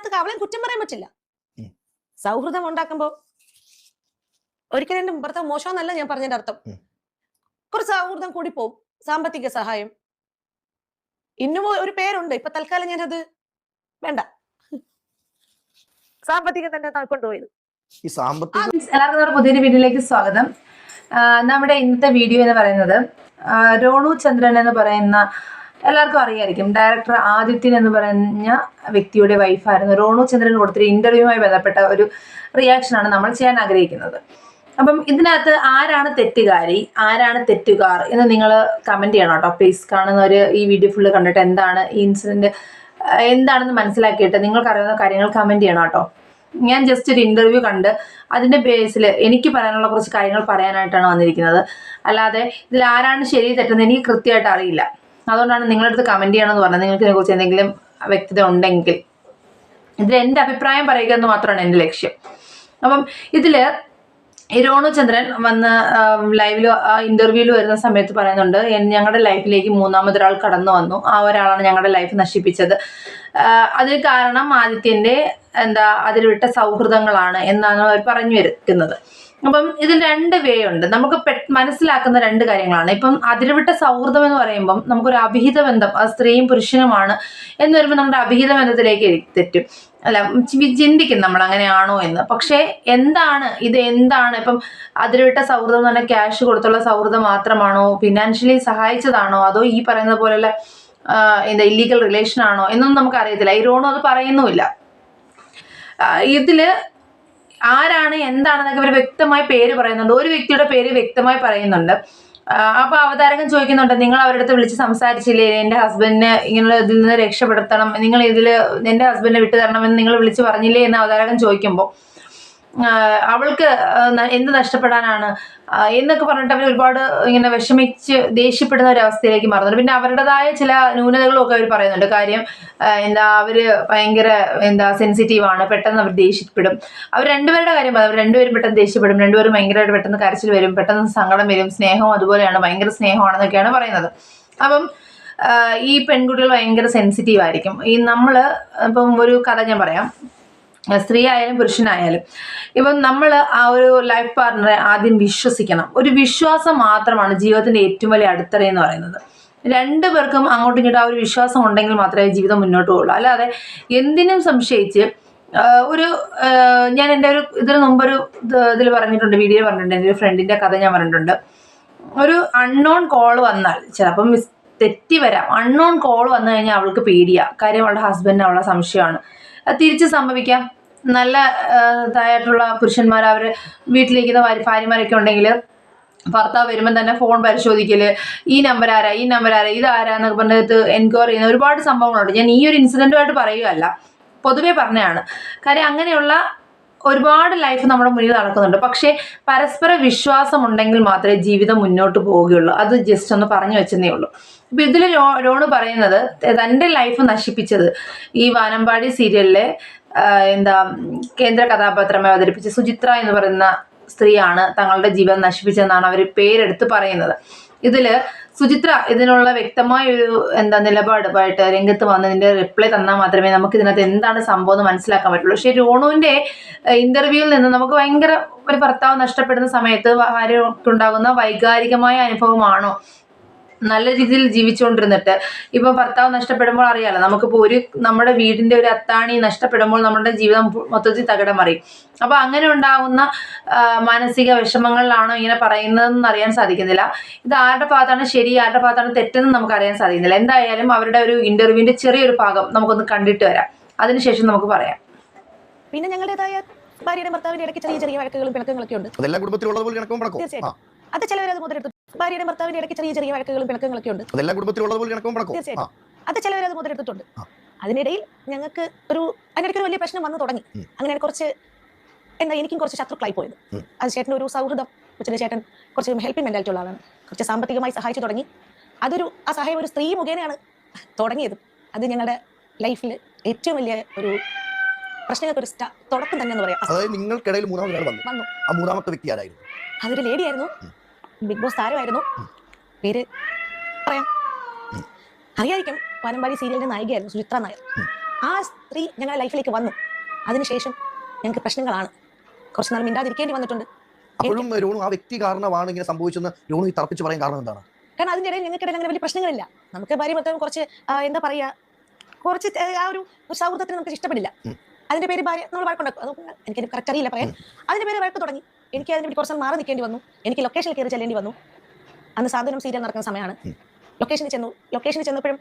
അതിനകത്ത് അവളെ കുറ്റം പറയാൻ പറ്റില്ല. സൗഹൃദം ഉണ്ടാക്കുമ്പോ ഒരിക്കലും എന്റെ ഭർത്താവ് മോശമെന്നല്ല ഞാൻ പറഞ്ഞതിന്റെ അർത്ഥം. കുറച്ച് സൗഹൃദം കൂടി പോവും. സാമ്പത്തിക സഹായം. ഇന്നും ഒരു പേരുണ്ട്. ഇപ്പൊ തൽക്കാലം ഞാനത് വേണ്ട. സാമ്പത്തിക തന്നെ താ കൊണ്ടുപോയത്. എല്ലാവർക്കും നമ്മുടെ പുതിയൊരു വീഡിയോയിലേക്ക് സ്വാഗതം. നമ്മുടെ ഇന്നത്തെ വീഡിയോ എന്ന് പറയുന്നത് രോണു ചന്ദ്രൻ എന്ന് പറയുന്ന എല്ലാവർക്കും അറിയായിരിക്കും. ഡയറക്ടർ ആദിത്യൻ എന്ന് പറഞ്ഞ വ്യക്തിയുടെ വൈഫായിരുന്നു റോണു ചന്ദ്രൻ കൊടുത്തൊരു ഇന്റർവ്യൂവുമായി ബന്ധപ്പെട്ട ഒരു റിയാക്ഷനാണ് നമ്മൾ ചെയ്യാൻ ആഗ്രഹിക്കുന്നത്. അപ്പം ഇതിനകത്ത് ആരാണ് തെറ്റുകാരി ആരാണ് തെറ്റുകാർ എന്ന് നിങ്ങൾ കമന്റ് ചെയ്യണം കേട്ടോ. പ്ലീസ് കാണുന്നവർ ഈ വീഡിയോ ഫുള്ള് കണ്ടിട്ട് എന്താണ് ഈ ഇൻസിഡന്റ് എന്താണെന്ന് മനസ്സിലാക്കിയിട്ട് നിങ്ങൾക്കറിയുന്ന കാര്യങ്ങൾ കമന്റ് ചെയ്യണം കേട്ടോ. ഞാൻ ജസ്റ്റ് ഒരു ഇന്റർവ്യൂ കണ്ട് അതിന്റെ ബേസിൽ എനിക്ക് പറയാനുള്ള കുറച്ച് കാര്യങ്ങൾ പറയാനായിട്ടാണ് വന്നിരിക്കുന്നത്. അല്ലാതെ ഇതിൽ ആരാണ് ശരി തെറ്റെന്ന് എനിക്ക് കൃത്യമായിട്ട് അറിയില്ല. അതുകൊണ്ടാണ് നിങ്ങളുടെ അടുത്ത് കമന്റ് ചെയ്യണമെന്ന് പറഞ്ഞത്. നിങ്ങൾക്ക് ഇതിനെക്കുറിച്ച് എന്തെങ്കിലും വ്യക്തത ഉണ്ടെങ്കിൽ. ഇതിൽ എന്റെ അഭിപ്രായം പറയുക എന്ന് മാത്രമാണ് എന്റെ ലക്ഷ്യം. അപ്പം ഇതിൽ ഇരോണു ചന്ദ്രൻ വന്ന് ലൈവിൽ ഇന്റർവ്യൂവിൽ വരുന്ന സമയത്ത് പറയുന്നുണ്ട് "എൻ- ഞങ്ങളുടെ ലൈഫിലേക്ക് മൂന്നാമതൊരാൾ കടന്നു വന്നു. ആ ഒരാളാണ് ഞങ്ങളുടെ ലൈഫ് നശിപ്പിച്ചത്. അതിന് കാരണം ആദിത്യന്റെ എന്താ അതിൽവിട്ട സൗഹൃദങ്ങളാണ് എന്നാണ് അവർ പറഞ്ഞു വരുന്നത്. അപ്പം ഇതിൽ രണ്ട് വേ ഉണ്ട്. നമുക്ക് പെ മനസ്സിലാക്കുന്ന രണ്ട് കാര്യങ്ങളാണ്. ഇപ്പം അതിരുവിട്ട സൗഹൃദം എന്ന് പറയുമ്പം നമുക്കൊരു അഭിഹിത ബന്ധം അത് സ്ത്രീയും പുരുഷനുമാണ് എന്ന് വരുമ്പോൾ നമ്മുടെ അഭിഹിത ബന്ധത്തിലേക്ക് തെറ്റും. അല്ല ചിന്തിക്കും നമ്മൾ അങ്ങനെയാണോ എന്ന്. പക്ഷേ എന്താണ് ഇത് എന്താണ്? ഇപ്പം അതിരുവിട്ട സൗഹൃദം എന്ന് പറഞ്ഞാൽ ക്യാഷ് കൊടുത്തുള്ള സൗഹൃദം മാത്രമാണോ? ഫിനാൻഷ്യലി സഹായിച്ചതാണോ? അതോ ഈ പറയുന്ന പോലെയുള്ള എന്താ ഇല്ലീഗൽ റിലേഷൻ ആണോ എന്നൊന്നും നമുക്ക് അറിയത്തില്ല ഇരോണും അത് പറയുന്നുമില്ല. ഇതിൽ ആരാണ് എന്താണെന്നൊക്കെ ഇവർ വ്യക്തമായി പേര് പറയുന്നുണ്ട്. ഒരു വ്യക്തിയുടെ പേര് വ്യക്തമായി പറയുന്നുണ്ട്. അപ്പൊ അവതാരകൻ ചോദിക്കുന്നുണ്ട് നിങ്ങൾ അവരുടെ അടുത്ത് വിളിച്ച് സംസാരിച്ചില്ലേ? എന്റെ ഹസ്ബൻഡിനെ ഇങ്ങനെ ഇതിൽ നിന്ന് രക്ഷപ്പെടുത്തണം. നിങ്ങൾ ഇതിൽ എന്റെ ഹസ്ബൻഡിനെ വിട്ടു തരണമെന്ന് നിങ്ങൾ വിളിച്ച് പറഞ്ഞില്ലേ? എന്ന് അവതാരകൻ ചോദിക്കുമ്പോൾ അവൾക്ക് എന്ത് നഷ്ടപ്പെടാനാണ്? എന്നൊക്കെ പറഞ്ഞിട്ട് അവർ ഒരുപാട് ഇങ്ങനെ വിഷമിച്ച് ദേഷ്യപ്പെടുന്ന ഒരു അവസ്ഥയിലേക്ക് മാറുന്നുണ്ട് പിന്നെ അവരുടേതായ ചില ന്യൂനതകളും ഒക്കെ അവർ പറയുന്നുണ്ട്. കാര്യം എന്താ അവർ ഭയങ്കര എന്താ സെൻസിറ്റീവ് ആണ്. പെട്ടെന്ന് അവർ ദേഷ്യപ്പെടും. അവർ രണ്ടുപേരുടെ കാര്യം അവർ രണ്ടുപേരും പെട്ടെന്ന് ദേഷ്യപ്പെടും. രണ്ടുപേരും ഭയങ്കരമായിട്ട് പെട്ടെന്ന് കരച്ചിൽ വരും. പെട്ടെന്ന് സങ്കടം വരും. സ്നേഹവും അതുപോലെയാണ്. ഭയങ്കര സ്നേഹമാണെന്നൊക്കെയാണ് പറയുന്നത്. അപ്പം ഈ പെൺകുട്ടികൾ ഭയങ്കര സെൻസിറ്റീവ് ആയിരിക്കും. ഈ നമ്മൾ ഇപ്പം ഒരു കഥ ഞാൻ പറയാം. സ്ത്രീ ആയാലും പുരുഷനായാലും. ഇപ്പം നമ്മൾ ആ ഒരു ലൈഫ് പാർട്ണറെ ആദ്യം വിശ്വസിക്കണം. ഒരു വിശ്വാസം മാത്രമാണ് ജീവിതത്തിന്റെ ഏറ്റവും വലിയ അടിത്തറ എന്ന് പറയുന്നത്. രണ്ടു പേർക്കും അങ്ങോട്ടും ഇങ്ങോട്ടും ആ ഒരു വിശ്വാസം ഉണ്ടെങ്കിൽ മാത്രമേ ജീവിതം മുന്നോട്ട് പോകുള്ളൂ അല്ലാതെ എന്തിനും സംശയിച്ച് ഒരു ഞാൻ എന്റെ ഒരു ഇതിന് മുമ്പൊരു ഇതിൽ പറഞ്ഞിട്ടുണ്ട് വീഡിയോ പറഞ്ഞിട്ടുണ്ട്. എന്റെ ഒരു ഫ്രണ്ടിന്റെ കഥ ഞാൻ പറഞ്ഞിട്ടുണ്ട്. ഒരു അൺനോൺ കോൾ വന്നാൽ ചിലപ്പം മിസ് തെറ്റി വരാം. അൺനോൺ കോൾ വന്നു കഴിഞ്ഞാൽ അവൾക്ക് പേടിയാണ് കാര്യം അവളുടെ ഹസ്ബൻഡിന് അവളെ സംശയമാണ്. തിരിച്ച് സംഭവിക്കാം. നല്ല ഇതായിട്ടുള്ള പുരുഷന്മാർ അവർ വീട്ടിലിരിക്കുന്ന ഭാര്യ- ഭാര്യമാരൊക്കെ ഉണ്ടെങ്കിൽ ഭർത്താവ് വരുമ്പോൾ തന്നെ ഫോൺ പരിശോധിക്കൽ ഈ നമ്പർ ആരാ ഈ നമ്പർ ആരാ ഇത് ആരാന്നൊക്കെ പറഞ്ഞിട്ട് എൻക്വയറി ചെയ്യുന്ന ഒരുപാട് സംഭവങ്ങളുണ്ട്. ഞാൻ ഈ ഒരു ഇൻസിഡന്റുമായിട്ട് പറയുകയല്ല പൊതുവേ പറഞ്ഞതാണ്. കാര്യം അങ്ങനെയുള്ള ഒരുപാട് ലൈഫ് നമ്മുടെ മുന്നിൽ നടക്കുന്നുണ്ട്. പക്ഷേ പരസ്പര വിശ്വാസം ഉണ്ടെങ്കിൽ മാത്രമേ ജീവിതം മുന്നോട്ട് പോവുകയുള്ളൂ. അത് ജസ്റ്റ് ഒന്ന് പറഞ്ഞു വെച്ചതേ ഉള്ളൂ. ഇപ്പൊ ഇതിൽ രോണ് പറയുന്നത് തന്റെ ലൈഫ് നശിപ്പിച്ചത്. ഈ വാനമ്പാടി സീരിയലിലെ എന്താ കേന്ദ്ര കഥാപാത്രമായി അവതരിപ്പിച്ച സുചിത്ര എന്ന് പറയുന്ന സ്ത്രീയാണ് തങ്ങളുടെ ജീവൻ നശിപ്പിച്ചതെന്നാണ് അവർ പേരെടുത്ത് പറയുന്നത്. ഇതിൽ സുചിത്ര ഇതിനുള്ള വ്യക്തമായ ഒരു എന്താ നിലപാടുമായിട്ട് രംഗത്ത് വന്നതിന്റെ റിപ്ലൈ തന്നാൽ മാത്രമേ നമുക്ക് ഇതിനകത്ത് എന്താണ് സംഭവം എന്ന് മനസ്സിലാക്കാൻ പറ്റുള്ളൂ. പക്ഷേ രോണുവിന്റെ ഇന്റർവ്യൂവിൽ നിന്ന് നമുക്ക് ഭയങ്കര ഒരു ഭർത്താവ് നഷ്ടപ്പെടുന്ന സമയത്ത് ഭാര്യക്കുണ്ടാകുന്ന വൈകാരികമായ അനുഭവമാണോ നല്ല രീതിയിൽ ജീവിച്ചുകൊണ്ടിരുന്നിട്ട് ഇപ്പൊ ഭർത്താവ് നഷ്ടപ്പെടുമ്പോൾ അറിയാലോ നമുക്കിപ്പോൾ ഒരു നമ്മുടെ വീടിന്റെ ഒരു അത്താണി നഷ്ടപ്പെടുമ്പോൾ നമ്മുടെ ജീവിതം മൊത്തത്തിൽ തകിടം മറിയും. അപ്പൊ അങ്ങനെ ഉണ്ടാകുന്ന മാനസിക വിഷമങ്ങളിലാണോ ഇങ്ങനെ പറയുന്നതെന്ന് അറിയാൻ സാധിക്കുന്നില്ല. ഇത് ആരുടെ ഭാഗത്താണ് ശരി ആരുടെ ഭാഗത്താണ് തെറ്റെന്ന് നമുക്ക് അറിയാൻ സാധിക്കുന്നില്ല. എന്തായാലും അവരുടെ ഒരു ഇന്റർവ്യൂവിന്റെ ചെറിയൊരു ഭാഗം നമുക്കൊന്ന് കണ്ടിട്ട് വരാം. അതിനുശേഷം നമുക്ക് പറയാം. പിന്നെ ഞങ്ങളുടേതായ ഭാര്യയുടെ ഭർത്താവിന്റെ ഇടയ്ക്ക് ചെറിയ ചെറിയ വഴക്കുകളും പിണക്കങ്ങളൊക്കെ ഉണ്ട് അതെല്ലാം കുടുംബത്തിലുള്ളത് പോലെ കണക്കും പടക്കും ആ. തീർച്ചയായിട്ടും അത് ചിലവരത് അത് മുതലെടുത്തു ഭാര്യയുടെ ഭർത്താവിന്റെ ഇടയ്ക്ക് ചെറിയ ചെറിയ വഴക്കുകളും പിണക്കങ്ങളൊക്കെ ഉണ്ട്. അതെല്ലാം കുടുംബത്തിലുള്ളതുപോലെ തീർച്ചയായിട്ടും. അത് ചിലവർ അത് മുതലെടുത്തിട്ടുണ്ട്. അതിനിടയിൽ ഞങ്ങൾക്ക് ഒരു അതിനിടയ്ക്ക് ഒരു വലിയ പ്രശ്നം വന്നു തുടങ്ങി. അങ്ങനെ കുറച്ച് എന്താ എനിക്കും കുറച്ച് ശത്രുക്കളായി പോയത്. അത് ചേട്ടൻ ഒരു സൗഹൃദം കൊച്ചിന്റെ ചേട്ടൻ കുറച്ച് ഹെൽപ്പിംഗ് മെന്റാലിറ്റി ഉള്ള ആളാണ്. കുറച്ച് സാമ്പത്തികമായി സഹായിച്ചു തുടങ്ങി. അതൊരു ആ സഹായം ഒരു സ്ത്രീ മുഖേനയാണ് തുടങ്ങിയത്. അത് ഞങ്ങളുടെ ലൈഫിൽ ഏറ്റവും വലിയ ഒരു പ്രശ്നങ്ങൾക്ക് ഒരു തുടക്കം തന്നെ എന്ന് പറയാം. അതായത് നിങ്ങൾക്കിടയിൽ മൂന്നാമതൊരാൾ വന്നു. വന്നു. ആ മൂന്നാമത്തെ വ്യക്തി ആരായിരുന്നു? അതൊരു ലേഡി ആയിരുന്നു. ബിഗ് ബോസ് താരമായിരുന്നു. പേര് പറയാം. അറിയായിരിക്കും വാനമ്പാടി സീരിയലിന്റെ നായികയായിരുന്നു സുചിത്ര നായർ. ആ സ്ത്രീ ഞങ്ങളുടെ ലൈഫിലേക്ക് വന്നു. അതിനുശേഷം ഞങ്ങൾക്ക് പ്രശ്നങ്ങളാണ്. കുറച്ച് നാൾ മിണ്ടാതിരിക്കേണ്ടി വന്നിട്ടുണ്ട്. അപ്പോഴും രോണു ആ വ്യക്തി കാരണമാണ് ഇങ്ങനെ സംഭവിച്ചെന്ന് രോണു ഈ തറപ്പിച്ച് പറയാൻ കാരണം എന്താണ്? കാരണം അതിന്റെ ഇടയിൽ ഞങ്ങൾക്കിടയിൽ അങ്ങനെ വലിയ പ്രശ്നങ്ങളില്ല. നമുക്ക് ഭാര്യ ഭർത്താവും കുറച്ച് എന്താ പറയുക കുറച്ച് ആ ഒരു സൗഹൃദത്തിന് നമുക്ക് ഇഷ്ടപ്പെടില്ല. അതിന്റെ പേര് ഭാര്യ നമ്മൾ വഴക്കുണ്ടാക്കും. അത് എനിക്ക് കറക്റ്റ് അറിയില്ല പറയാൻ. അതിന്റെ പേര് വഴക്ക് തുടങ്ങി. എനിക്ക് അതിന് കുറച്ച് മാറി നിൽക്കേണ്ടി വന്നു. എനിക്ക് ലൊക്കേഷനിൽ കയറി ചെല്ലേണ്ടി വന്നു. അന്ന് സാന്ത്വനം സീരിയൽ നടക്കുന്ന സമയമാണ്. ലൊക്കേഷനിൽ ചെന്നു. ലൊക്കേഷനിൽ ചെന്നപ്പോഴും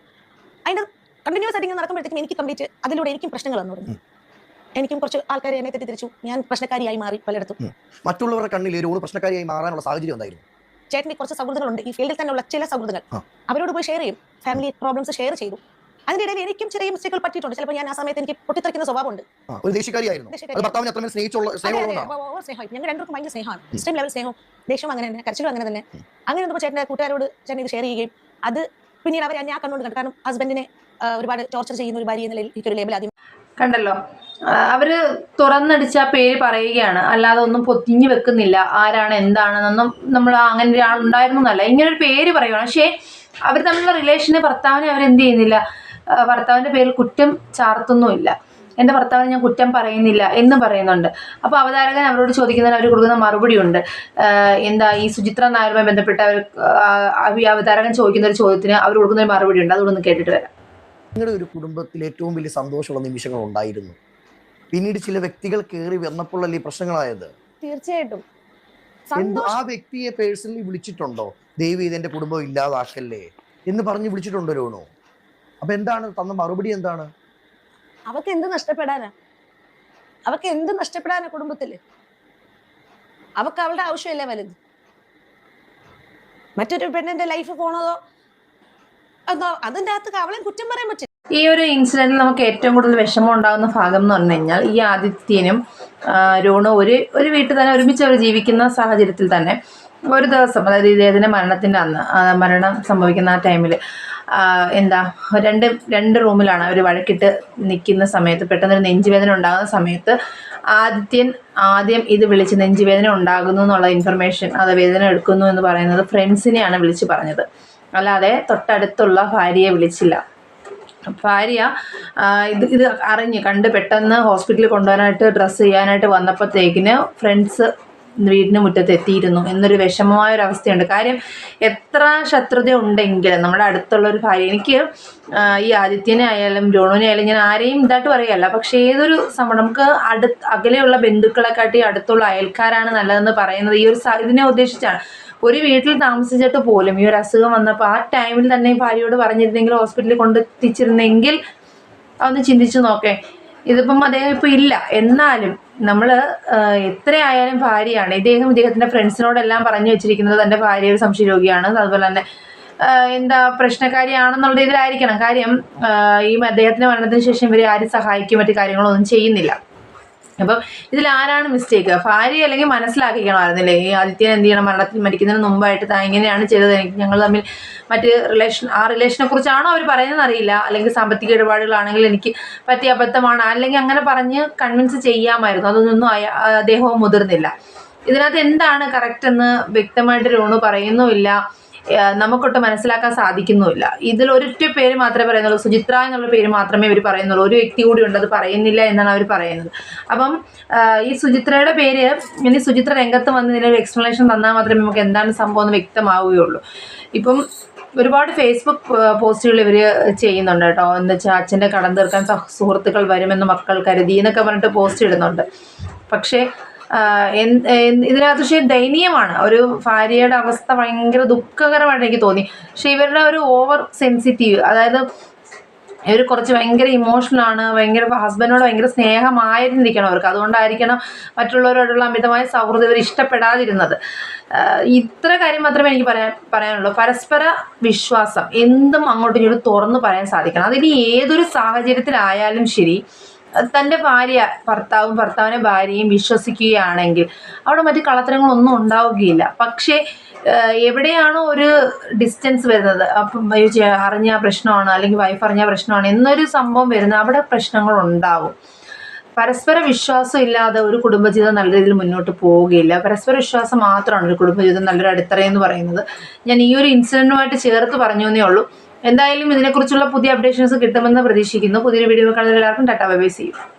അതിന്റെ കണ്ടിന്യൂസ് ആയിട്ട് നടക്കുമ്പോഴത്തേക്കും എനിക്ക് കംപ്ലീറ്റ് അതിലൂടെ എനിക്കും പ്രശ്നങ്ങൾ വന്നു. തുടങ്ങി എനിക്കും കുറച്ച് ആൾക്കാരെ എന്നെ തെറ്റിദ്ധരിച്ചു. ഞാൻ പ്രശ്നക്കാരിയായി മാറി പലയിടത്തും. മറ്റുള്ളവരുടെ കണ്ണിൽ ഒരു പ്രശ്നക്കാരിയായി മാറാനുള്ള സാഹചര്യം ഉണ്ടായിരുന്നു ചേട്ടന് കുറച്ച് സൗഹൃദങ്ങളുണ്ട്. ഈ ഫീൽഡിൽ തന്നെയുള്ള ചില സൗഹൃദങ്ങൾ. അവരോട് പോയി ഷെയർ ചെയ്യും. ഫാമിലി പ്രോബ്ലംസ് ഷെയർ ചെയ്തു. അതിന്റെ ഇടയിൽ എനിക്കും ചെറിയ മിസ്റ്റേക്കുകൾ പറ്റിയിട്ടുണ്ട്. ചിലപ്പോൾ ഞാൻ ആ സമയത്ത് എനിക്ക് പൊട്ടിത്തെറിക്കുന്ന സ്വഭാവമുണ്ട്. ആ, ഒരു ദേഷ്യക്കാരിയായിരുന്നു. അത് ഭർത്താവിനെ അത്രമേൽ സ്നേഹിച്ചുള്ള സ്നേഹമുള്ളതാണ് ഞങ്ങൾ രണ്ടുപേർക്കും ഭയങ്കര സ്നേഹമാണ്. ഇഷ്ടം ലെവൽ സ്നേഹവും ദേഷ്യവും അങ്ങനെ തന്നെ കരച്ചിലും അങ്ങനെ തന്നെ. അങ്ങനെ വന്നപ്പോൾ ചേട്ടന്റെ കൂട്ടുകാരോട് ചേട്ടൻ ഇത് ഷെയർ ചെയ്യുകയും അത് പിന്നീട് അവർ ഞാൻ കണ്ടുകൊണ്ട് കണ്ടു. കാരണം ഹസ്ബൻഡിനെ ഒരുപാട് ടോർച്ചർ ചെയ്യുന്ന ഒരു ഭാര്യ എന്ന നിലയിൽ എനിക്കൊരു ലേബൽ ആദ്യം കണ്ടല്ലോ. അവർ തുറന്നടിച്ച പേര് പറയുകയാണ്. അല്ലാതെ ഒന്നും പൊത്തിഞ്ഞു വെക്കുന്നില്ല. ആരാണ് എന്താണെന്നൊന്നും നമ്മൾ അങ്ങനെ ഒരാൾ ഉണ്ടായിരുന്നു എന്നല്ല. ഇങ്ങനെ ഒരു പേര് പറയുകയാണ് പക്ഷേ അവർ തമ്മിലുള്ള റിലേഷന് ഭർത്താവിനെ അവരെന്ത് ചെയ്യുന്നില്ല? ഭർത്താവിന്റെ പേരിൽ കുറ്റം ചാർത്തുന്നുമില്ല. എന്റെ ഭർത്താവിന് ഞാൻ കുറ്റം പറയുന്നില്ല എന്ന് പറയുന്നുണ്ട്. അപ്പോൾ അവതാരകൻ അവരോട് ചോദിക്കുന്നതിന് അവർ കൊടുക്കുന്ന മറുപടി ഉണ്ട് എന്താ ഈ സുചിത്ര നായരുമായി ബന്ധപ്പെട്ട അവർ അവതാരകൻ ചോദിക്കുന്ന ഒരു ചോദ്യത്തിന് അവർ കൊടുക്കുന്ന ഒരു മറുപടി ഉണ്ട് അതുകൊണ്ടൊന്ന് കേട്ടിട്ട് വരാം. നിങ്ങളുടെ ഒരു കുടുംബത്തിൽ ഏറ്റവും വലിയ സന്തോഷമുള്ള നിമിഷങ്ങൾ ഉണ്ടായിരുന്നു. പിന്നീട് ചില വ്യക്തികൾ കയറി വന്നപ്പോഴല്ലേ ഈ പ്രശ്നങ്ങളായത്? തീർച്ചയായിട്ടും. ആ വ്യക്തിയെ പേഴ്സണലി വിളിച്ചിട്ടുണ്ടോ? ദേവി ഇതെന്റെ കുടുംബം ഇല്ലാതാക്കല്ലേ എന്ന് പറഞ്ഞ് വിളിച്ചിട്ടുണ്ടോ രോണു? അപ്പൊ എന്താണ് തന്ന മറുപടി എന്താണ്? അവക്ക് എന്ത് നഷ്ടപ്പെടാനാ? അവക്ക് എന്ത് നഷ്ടപ്പെടാനാ കുടുംബത്തിൽ? അവക്ക് അവളുടെ ആവശ്യമല്ലേ വലുത്? മറ്റൊരു പെണ്ണിന്റെ ലൈഫ് പോണതോ? അതോ അതിന്റെ അകത്ത് അവളെ കുറ്റം പറയാൻ പറ്റില്ല. ഈ ഒരു ഇൻസിഡന്റിൽ നമുക്ക് ഏറ്റവും കൂടുതൽ വിഷമം ഉണ്ടാകുന്ന ഭാഗം എന്ന് പറഞ്ഞു കഴിഞ്ഞാൽ ഈ ആദിത്യനും ആ, ഒരു ഒരു വീട്ടിൽ തന്നെ ഒരുമിച്ച് അവർ ജീവിക്കുന്ന സാഹചര്യത്തിൽ തന്നെ ഒരു ദിവസം അതായത് ഇദ്ദേഹത്തിന്റെ മരണത്തിന്റെ അന്ന് മരണം സംഭവിക്കുന്ന ആ ടൈമിൽ എന്താ രണ്ട് രണ്ട് റൂമിലാണ് അവർ വഴക്കിട്ട് നിൽക്കുന്ന സമയത്ത് പെട്ടെന്നൊരു നെഞ്ചുവേദന ഉണ്ടാകുന്ന സമയത്ത് ആദിത്യൻ ആദ്യം ഇത് വിളിച്ച് നെഞ്ചുവേദന ഉണ്ടാകുന്നു എന്നുള്ള ഇൻഫർമേഷൻ അത് വേദന എടുക്കുന്നു എന്ന് പറയുന്നത് ഫ്രണ്ട്സിനെയാണ് വിളിച്ച് പറഞ്ഞത്. അല്ലാതെ തൊട്ടടുത്തുള്ള ഭാര്യയെ വിളിച്ചില്ല. ഭാര്യ ഇത് ഇത് അറിഞ്ഞ് കണ്ട് പെട്ടെന്ന് ഹോസ്പിറ്റലിൽ കൊണ്ടുപോകാനായിട്ട് ഡ്രസ്സ് ചെയ്യാനായിട്ട് വന്നപ്പോഴത്തേക്കിന് ഫ്രണ്ട്സ് വീടിന് മുറ്റത്ത് എത്തിയിരുന്നു എന്നൊരു വിഷമമായ ഒരു അവസ്ഥയുണ്ട് കാര്യം എത്ര ശത്രുത ഉണ്ടെങ്കിലും നമ്മുടെ അടുത്തുള്ള ഒരു ഭാര്യ എനിക്ക് ഈ ആദിത്യനെ ആയാലും രോണുവിനെ ആയാലും ഞാൻ ആരെയും ഇതായിട്ട് പറയല്ല. പക്ഷേ ഏതൊരു സംഭവം നമുക്ക് അടു അകലെയുള്ള ബന്ധുക്കളെക്കാട്ടി അടുത്തുള്ള അയൽക്കാരാണ് നല്ലതെന്ന് പറയുന്നത് ഈ ഒരു ഇതിനെ ഉദ്ദേശിച്ചാണ്. ഒരു വീട്ടിൽ താമസിച്ചിട്ട് പോലും ഈ ഒരു അസുഖം വന്നപ്പോൾ ആ ടൈമിൽ തന്നെ ഭാര്യയോട് പറഞ്ഞിരുന്നെങ്കിൽ ഹോസ്പിറ്റലിൽ കൊണ്ടെത്തിച്ചിരുന്നെങ്കിൽ അതൊന്ന് ചിന്തിച്ചു നോക്കേ. ഇതിപ്പം അദ്ദേഹം ഇപ്പം ഇല്ല. എന്നാലും നമ്മൾ എത്രയായാലും ഭാര്യയാണ്. ഇദ്ദേഹം ഇദ്ദേഹത്തിന്റെ ഫ്രണ്ട്സിനോടെല്ലാം പറഞ്ഞു വെച്ചിരിക്കുന്നത് തന്റെ ഭാര്യ ഒരു സംശയ രോഗിയാണ് അതുപോലെ തന്നെ എന്താ പ്രശ്നക്കാരിയാണെന്നുള്ള ഇതിലായിരിക്കണം കാര്യം ഈ അദ്ദേഹത്തിന്റെ മരണത്തിന് ശേഷം ഇവരെ ആരും സഹായിക്കും മറ്റു കാര്യങ്ങളൊന്നും ചെയ്യുന്നില്ല. അപ്പം ഇതിൽ ആരാണ് മിസ്റ്റേക്ക് ഭാര്യ അല്ലെങ്കിൽ മനസ്സിലാക്കിക്കണമായിരുന്നില്ലേ? ഈ ആദിത്യൻ എന്ത് ചെയ്യണം? മരണത്തിൽ മരിക്കുന്നതിന് മുമ്പായിട്ട് താൻ ഇങ്ങനെയാണ് ചെയ്തത്. എനിക്ക് ഞങ്ങൾ തമ്മിൽ മറ്റ് റിലേഷൻ ആ റിലേഷനെ കുറിച്ചാണോ അവർ പറയുന്നത് അറിയില്ല. അല്ലെങ്കിൽ സാമ്പത്തിക ഇടപാടുകളാണെങ്കിൽ എനിക്ക് പറ്റിയ അബദ്ധമാണ്. അല്ലെങ്കിൽ അങ്ങനെ പറഞ്ഞ് കൺവിൻസ് ചെയ്യാമായിരുന്നു. അതൊന്നും അദ്ദേഹവും മുതിർന്നില്ല. ഇതിനകത്ത് എന്താണ് കറക്റ്റ് എന്ന് വ്യക്തമായിട്ട് രോണു പറയുന്നുമില്ല. നമുക്കൊട്ട് മനസ്സിലാക്കാൻ സാധിക്കുന്നുമില്ല. ഇതിൽ ഒരൊറ്റ പേര് മാത്രമേ പറയുന്നുള്ളൂ. സുചിത്ര എന്നുള്ള പേര് മാത്രമേ ഇവർ പറയുന്നുള്ളൂ. ഒരു വ്യക്തി കൂടി ഉണ്ട് അത് പറയുന്നില്ല എന്നാണ് അവർ പറയുന്നത്. അപ്പം ഈ സുചിത്രയുടെ പേര് ഇനി സുചിത്ര രംഗത്ത് വന്ന് ഇതിനൊരു എക്സ്പ്ലനേഷൻ തന്നാൽ മാത്രമേ നമുക്ക് എന്താണ് സംഭവം എന്ന് വ്യക്തമാവുകയുള്ളൂ. ഇപ്പം ഒരുപാട് ഫേസ്ബുക്ക് പോസ്റ്റുകൾ ഇവർ ചെയ്യുന്നുണ്ട് കേട്ടോ. എന്താ വെച്ചാൽ അച്ഛന്റെ കടം തീർക്കാൻ സഹ- സുഹൃത്തുക്കൾ വരുമെന്ന് മക്കൾ കരുതി എന്നൊക്കെ പറഞ്ഞിട്ട് പോസ്റ്റ് ഇടുന്നുണ്ട്. പക്ഷേ ഇതിനകത്ത് പക്ഷേ ദയനീയമാണ്. ഒരു ഭാര്യയുടെ അവസ്ഥ ഭയങ്കര ദുഃഖകരമായിട്ട് എനിക്ക് തോന്നി. പക്ഷെ ഇവരുടെ ഒരു ഓവർ സെൻസിറ്റീവ് അതായത് ഇവർ കുറച്ച് ഭയങ്കര ഇമോഷണൽ ആണ് ഭയങ്കര ഹസ്ബൻഡിനോട് ഭയങ്കര സ്നേഹമായിരുന്നിരിക്കണം അവർക്ക്. അതുകൊണ്ടായിരിക്കണം മറ്റുള്ളവരോടുള്ള അമിതമായ സൗഹൃദം ഇവർ ഇഷ്ടപ്പെടാതിരുന്നത്. ഇത്ര കാര്യം മാത്രമേ എനിക്ക് പറയാൻ പറയാനുള്ളൂ. പരസ്പര വിശ്വാസം എന്തും അങ്ങോട്ടും ഇങ്ങോട്ടും തുറന്നു പറയാൻ സാധിക്കണം. അതിന് ഏതൊരു സാഹചര്യത്തിലായാലും ശരി തന്റെ ഭാര്യ ഭർത്താവും ഭർത്താവിനെ ഭാര്യയും വിശ്വസിക്കുകയാണെങ്കിൽ അവിടെ മറ്റു കള്ളത്തരങ്ങളൊന്നും ഉണ്ടാവുകയില്ല. പക്ഷേ എവിടെയാണോ ഒരു ഡിസ്റ്റൻസ് വരുന്നത് അപ്പം അറിഞ്ഞ പ്രശ്നമാണ് അല്ലെങ്കിൽ വൈഫ് അറിഞ്ഞ പ്രശ്നമാണ് എന്നൊരു സംഭവം വരുന്ന അവിടെ പ്രശ്നങ്ങൾ ഉണ്ടാവും പരസ്പര വിശ്വാസം ഇല്ലാതെ ഒരു കുടുംബജീവിതം നല്ല രീതിയിൽ മുന്നോട്ട് പോവുകയില്ല. പരസ്പര വിശ്വാസം മാത്രമാണ് ഒരു കുടുംബജീവിതം നല്ലൊരു അടിത്തറ എന്ന് പറയുന്നത്. ഞാൻ ഈ ഒരു ഇൻസിഡന്റുമായിട്ട് ചേർത്ത് പറഞ്ഞു എന്നേ ഉള്ളൂ. എന്തായാലും ഇതിനെക്കുറിച്ചുള്ള പുതിയ അപ്ഡേഷൻസ് കിട്ടുമെന്ന് പ്രതീക്ഷിക്കുന്നു. പുതിയൊരു വീഡിയോ കാണുന്ന എല്ലാവർക്കും ടാറ്റാ ബൈ ബൈ ചെയ്യും